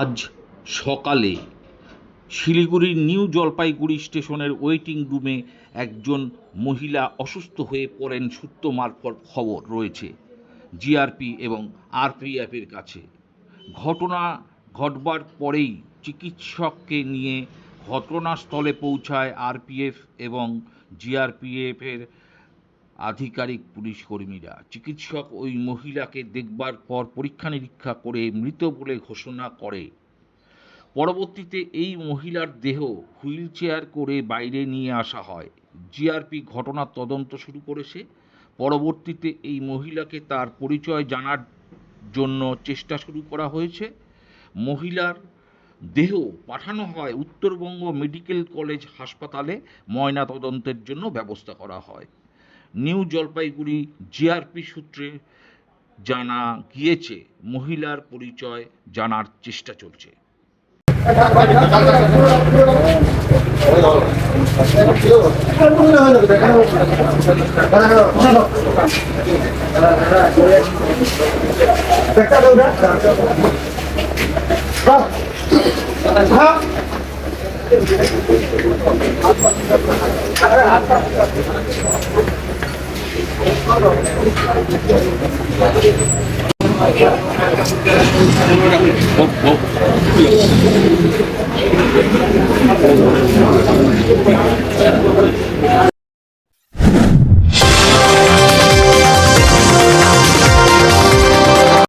আজ সকালে শিলিগুড়ির নিউ জলপাইগুড়ি স্টেশনের ওয়েটিং রুমে একজন মহিলা অসুস্থ হয়ে পড়েন সূত্র মারফত খবর রয়েছে জিআরপি এবং আরপিএফের কাছে। ঘটনা ঘটবার পরেই চিকিৎসককে নিয়ে ঘটনাস্থলে পৌঁছায় আরপিএফ এবং জিআরপিএফের আধিকারিক পুলিশ কর্মীরা। চিকিৎসক ওই মহিলাকে দেখবার পর পরীক্ষা নিরীক্ষা করে মৃত বলে ঘোষণা করে। পরবর্তীতে এই মহিলার দেহ হুইল চেয়ার করে বাইরে নিয়ে আসা হয়। জিআরপি ঘটনার তদন্ত শুরু করেছে। পরবর্তীতে এই মহিলাকে তার পরিচয় জানার জন্য চেষ্টা শুরু করা হয়েছে। মহিলার দেহ পাঠানো হয় উত্তরবঙ্গ মেডিকেল কলেজ হাসপাতালে। ময়না তদন্তের জন্য ব্যবস্থা করা হয়। নিউ জলপাইগুড়ি জিআরপি সূত্রে জানা গিয়েছে মহিলার পরিচয় জানার চেষ্টা চলছে। 我我。不嗯